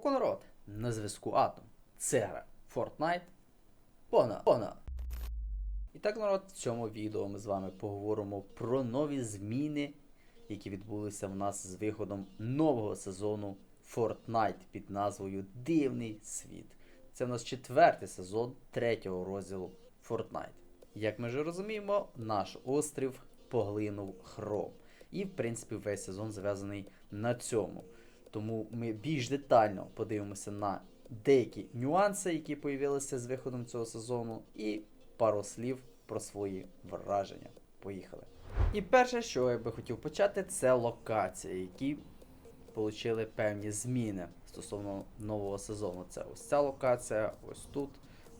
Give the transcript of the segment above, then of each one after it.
Ку народ, на зв'язку Атом. Це гра Fortnite. Пона, пона. І так, народ, в цьому відео ми з вами поговоримо про нові зміни, які відбулися в нас з виходом нового сезону Fortnite під назвою Дивний світ. Це в нас четвертий сезон третього розділу Fortnite. Як ми вже розуміємо, наш острів поглинув хром. І, в принципі, весь сезон зав'язаний на цьому. Тому ми більш детально подивимося на деякі нюанси, які появилися з виходом цього сезону, і пару слів про свої враження. Поїхали. І перше, що я би хотів почати, це локації, які отримали певні зміни стосовно нового сезону. Це ось ця локація, ось тут,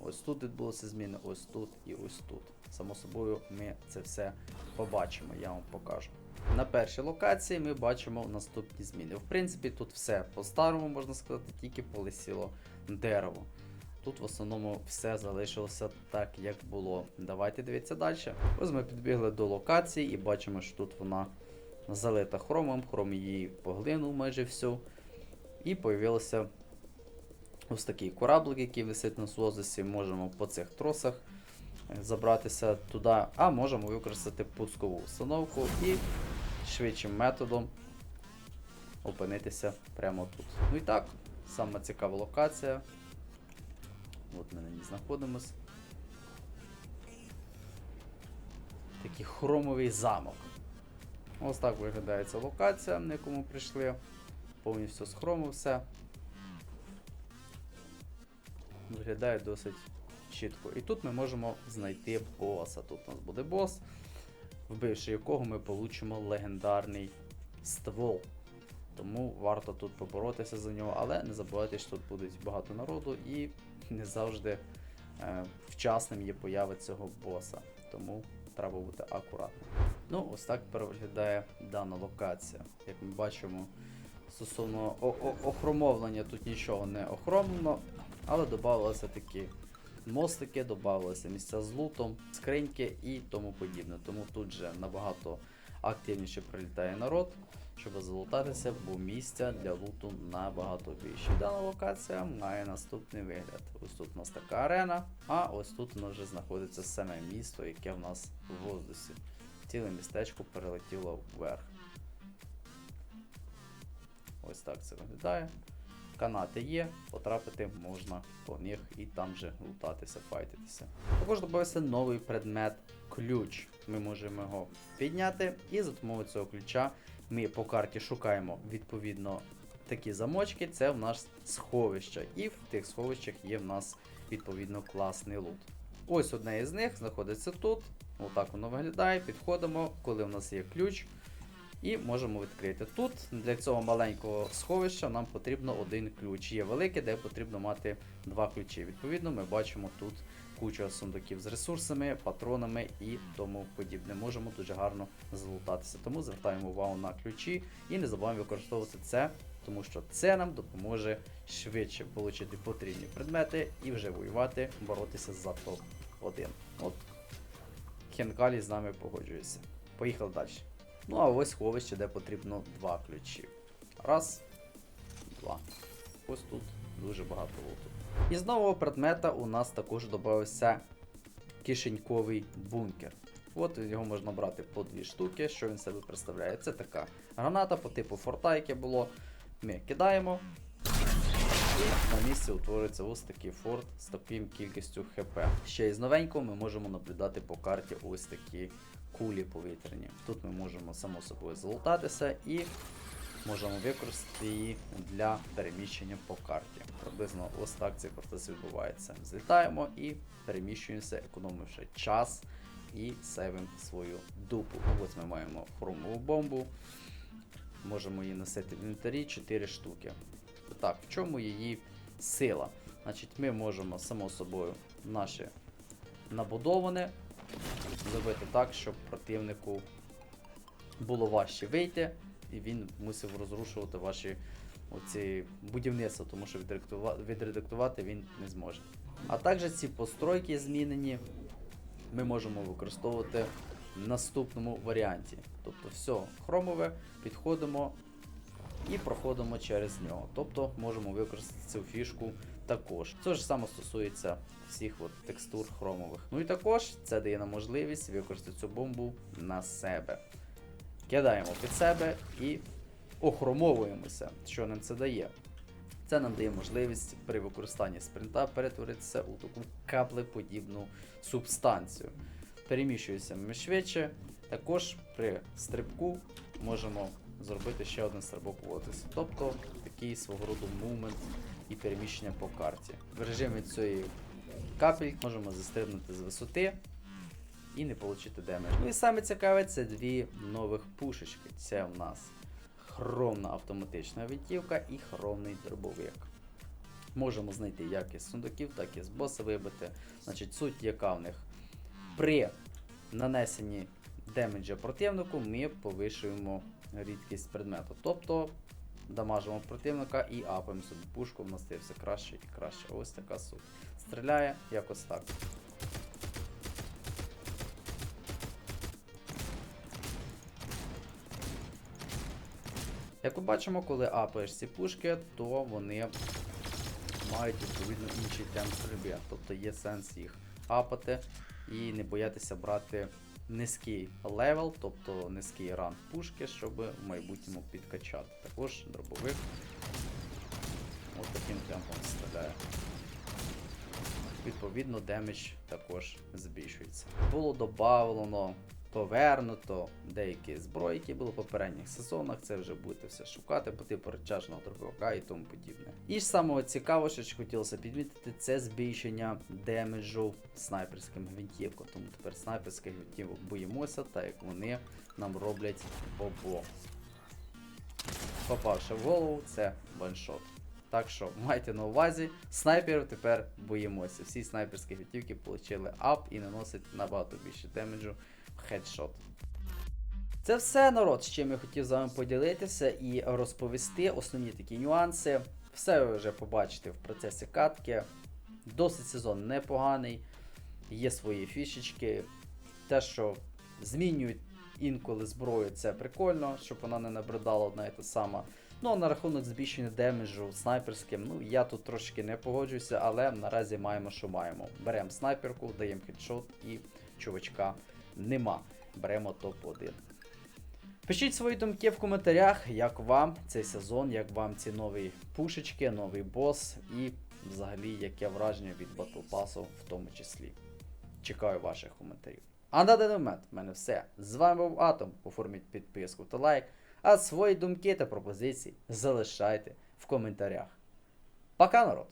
ось тут відбулися зміни, ось тут і ось тут. Само собою, ми це все побачимо, я вам покажу. На першій локації ми бачимо наступні зміни. В принципі, тут все по-старому, можна сказати, тільки полисіло дерево. Тут в основному все залишилося так, як було. Давайте дивитися далі. Ось ми підбігли до локації і бачимо, що тут вона залита хромом, хром її поглинув майже всю. І появився ось такий кораблик, який висить на созисі. Можемо по цих тросах забратися туди, а можемо використати пускову установку і швидшим методом опинитися прямо тут. Ну і так, сама цікава локація. От ми на ній знаходимось. Такий хромовий замок. Ось так виглядає ця локація, на яку ми прийшли. Повністю з хрому все. Виглядає досить чітко. І тут ми можемо знайти боса. Тут у нас буде бос, вбивши якого ми получимо легендарний ствол. Тому варто тут поборотися за нього, але не забувайте, що тут буде багато народу і не завжди е, вчасним є поява цього боса. Тому треба бути акуратним. Ну, ось так тепер виглядає дана локація. Як ми бачимо, стосовно охромовлення тут нічого не охромлено, але додавалися такі мостики, додавалися місця з лутом, скриньки і тому подібне. Тому тут же набагато активніше прилітає народ, щоб залутатися, бо місця для луту набагато більше. Дана локація має наступний вигляд. Ось тут у нас така арена, а ось тут у нас вже знаходиться саме місто, яке в нас в воздусі. Ціле містечко перелетіло вверх. Ось так це виглядає. Канати є, потрапити можна по них і там же лутатися, файтитися. Також додався новий предмет ключ. Ми можемо його підняти, і за допомогою цього ключа ми по карті шукаємо відповідно такі замочки. Це в нас сховища. І в тих сховищах є в нас відповідно класний лут. Ось одне із них знаходиться тут. Отак воно виглядає. Підходимо, коли в нас є ключ. І можемо відкрити. Тут для цього маленького сховища нам потрібно один ключ. Є велике, де потрібно мати два ключі. Відповідно, ми бачимо тут кучу сундуків з ресурсами, патронами і тому подібне. Можемо дуже гарно залутатися. Тому звертаємо увагу на ключі і не забуваємо використовувати це, тому що це нам допоможе швидше отримати потрібні предмети і вже воювати, боротися за топ-1. От Хенкалі з нами погоджується. Поїхали далі. Ну а ось сховище, де потрібно два ключі. Раз, два. Ось тут дуже багато луту. І з нового предмета у нас також додався кишеньковий бункер. От його можна брати по дві штуки. Що він себе представляє? Це така граната по типу форта, яке було. Ми кидаємо. І на місці утворюється ось такий форт з таким кількістю ХП. Ще із новенького ми можемо наблюдати по карті ось такі кулі повітряні. Тут ми можемо само собою залутатися і можемо використати її для переміщення по карті. Приблизно ось так цей процес відбувається. Злітаємо і переміщуємося, економивши час і сейвимо свою дупу. Ось ми маємо хромову бомбу. Можемо її носити в інвентарі 4 штуки. Так, в чому її сила? Значить, ми можемо само собою наші набудоване зробити так, щоб противнику було важче вийти, і він мусив розрушувати ваші оці будівництва, тому що відредактувати він не зможе. А також ці постройки змінені ми можемо використовувати в наступному варіанті. Тобто все хромове, підходимо, і проходимо через нього. Тобто можемо використати цю фішку також. Це ж саме стосується всіх от текстур хромових. Ну і також це дає нам можливість використати цю бомбу на себе. Кидаємо під себе і охромовуємося, що нам це дає. Це нам дає можливість при використанні спринта перетворитися у таку каплеподібну субстанцію. Переміщуємося ми швидше. Також при стрибку можемо зробити ще один стрибок в. Тобто такий свого роду мувмент і переміщення по карті. В режимі цієї капель можемо застрибнути з висоти і не отримати демедж. Ну і саме цікаве, це дві нових пушечки. Це у нас хромна автоматична винтівка і хромний дробовик. Можемо знайти як із сундуків, так і з боса вибити. Значить, суть яка в них. При нанесенні демеджа противнику ми повишуємо рідкість предмету. Тобто дамажимо противника і апаємо собі пушку, в нас стає все краще і краще. Ось така суть. Стріляє якось так. Як ми бачимо, коли апаєш ці пушки, то вони мають відповідно інший темп стрільби. Тобто є сенс їх апати і не боятися брати низький левел, тобто низький ранг пушки, щоб в майбутньому підкачати. Також дробовик ось таким темпом стріляє. Відповідно, демедж також збільшується. Було додавлено, повернуто деякі зброї, які були в попередніх сезонах. Це вже будете все шукати по типу речажного дробовика і тому подібне. І ж самого цікавого, що хотілося підмітити, це збільшення демеджу снайперським гвинтівкам. Тому тепер снайперських гвинтівок боїмося, так як вони нам роблять бобо. Попавши в голову, це ваншот. Так що майте на увазі, снайперів тепер боїмося. Всі снайперські гвинтівки отримали ап і наносять набагато більше демеджу в хедшот. Це все народ, з чим я хотів з вами поділитися і розповісти основні такі нюанси. Все ви вже побачите в процесі катки. Досить сезон непоганий, є свої фішечки. Те, що змінюють інколи зброю, це прикольно, щоб вона не набридала одна і та сама. Ну, а на рахунок збільшення демеджу снайперським, ну я тут трошки не погоджуюся, але наразі маємо, що маємо. Беремо снайперку, даємо хедшот і чувачка нема. Беремо топ-1. Пишіть свої думки в коментарях, як вам цей сезон, як вам ці нові пушечки, новий бос і взагалі яке враження від Battle Pass в тому числі. Чекаю ваших коментарів. А на даний момент в мене все. З вами був Атом. Оформіть підписку та лайк. А свої думки та пропозиції залишайте в коментарях. Пока, народ!